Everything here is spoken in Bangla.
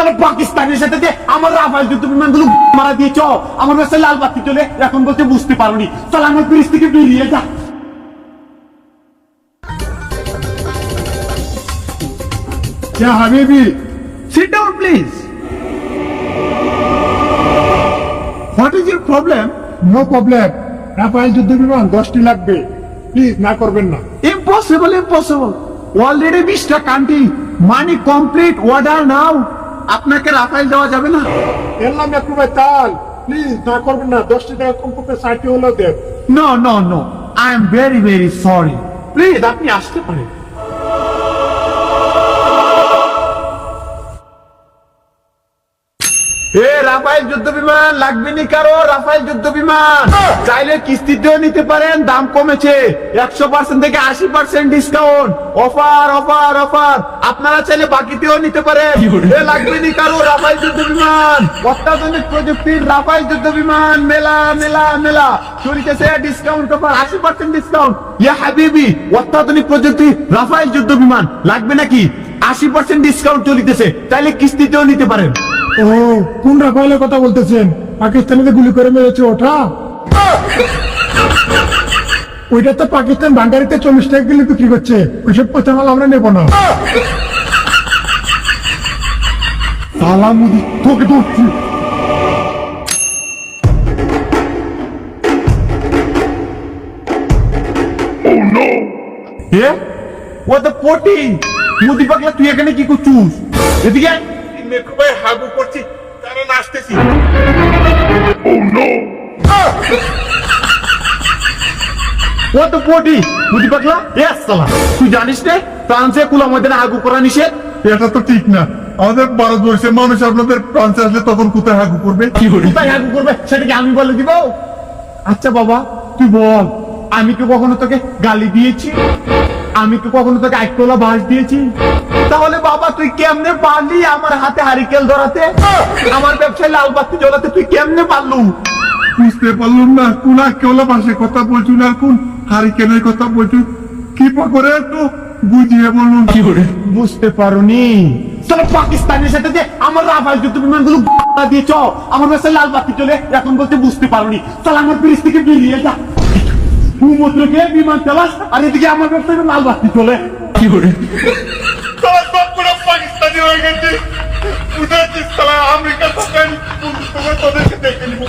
তাহলে পাকিস্তানের সাথে যে আমার রাফাল যুদ্ধ মারা দিয়েছ আমার কাছে লাল বাতি চলে এখন বলতে বুঝতে পারোনি। তাহলে আমার ব্রিজ থেকে বেরিয়ে যা। Yeah, রাফাল যুদ্ধ বিমান দশটি লাগবে। প্লিজ না করবেন না। ইম্পসিবল ইম্পসিবল অলরেডি বিশটা country money complete order now আপনাকে রাফাইল দেওয়া যাবে না? এর নাম একটু ভাই তাল প্লিজ না করবেন না দশটি টাকা কম করতে ষাটটি হলো দেন। No no no I am very very sorry please আপনি আসতে পারেন। এ রাফাইল যুদ্ধ বিমান লাগবে নি কারও রাফাইল যুদ্ধ বিমান? চাইলে কিস্তিতেও নিতে পারেন দাম কমেছে। একশো পার্সেন্ট থেকে আশি percent discount. Offer offer offer. আপনারা চাইলে বাকিতেও নিতে পারেন। এ লাগবে নি কারও রাফাইল যুদ্ধ বিমান? অত্যাধুনিক প্রযুক্তির রাফাইল যুদ্ধ বিমান মেলা মেলা মেলা। চলতেছে ডিসকাউন্ট অফার আশি পার্সেন্ট ডিসকাউন্ট। ইয়া হাবিবি অত্যাধুনিক প্রযুক্তি রাফাইল যুদ্ধ বিমান লাগবে নাকি? আশি পার্সেন্ট ডিসকাউন্ট চলিতেছে চাইলে কিস্তিতেও নিতে পারেন। ও কোন রাফায়েলের কথা বলতেছেন? পাকিস্তানিতে গুলি করে মেরেছে ওটা? ওইটা তো পাকিস্তান ভান্ডারিতে চল্লিশ টাকা কিলো বিক্রি করছে। ওইসব পয়সা মাল আমরা নেব না। সালামুদি তোকে ধরছি। এ ও তো পটি। মুদি পাগলা তুই এখানে কি করছিস? এদিকে। ভাই হাগু করছি কারণ আসতেছি ও তো পটি মুদি পাগলা। এ সালা তুই জানিস রে ফ্রান্সে কুলা ময়দানে আগু করা নিষেধ? এটা তো ঠিক না। আমাদের ভারতবর্ষের মানুষ আপনাদের ফ্রান্সে আসলে তখন কোথায় হাগু করবে? কি তাই আগু করবে? সেটাকে আমি বলে দিব। আচ্ছা বাবা তুই বল আমি কি কখনো তোকে গালি দিয়েছি? আমি কি কখনো তোকে একতলা বাস দিয়েছি? তাহলে বাবা তুই কেমনে পারলি আমার হাতে হারিকেল ধরাতে? আমার ব্যবসায় লাল বাতি জ্বলাতে তুই কেমনে পারলু? বুঝতে পারলাম না কোন কেওলা পাশে কথা বলছুন আর কোন হারিকেনের কথা বলছুন কি করে একটু বুঝিয়ে বলুন। কি করে বুঝতে পারোনি। তাহলে পাকিস্তানের সাথে যে আমার রাফাল যুদ্ধ বিমানগুলো দিয়েছ আমার ব্যবসায় লাল বাতি চলে এখন বলতে বুঝতে পারোনি। তাহলে আমার ব্রিজ থেকে বেরিয়ে যা। সমুদ্রকে বিমান চালাস আর এদিকে আমার ব্যবসায় লাল বাতি চলে কি করে পুরো পাকিস্তানি হয়ে গেছে। আমেরিকা সরকার তোদেরকে দেখে নিব।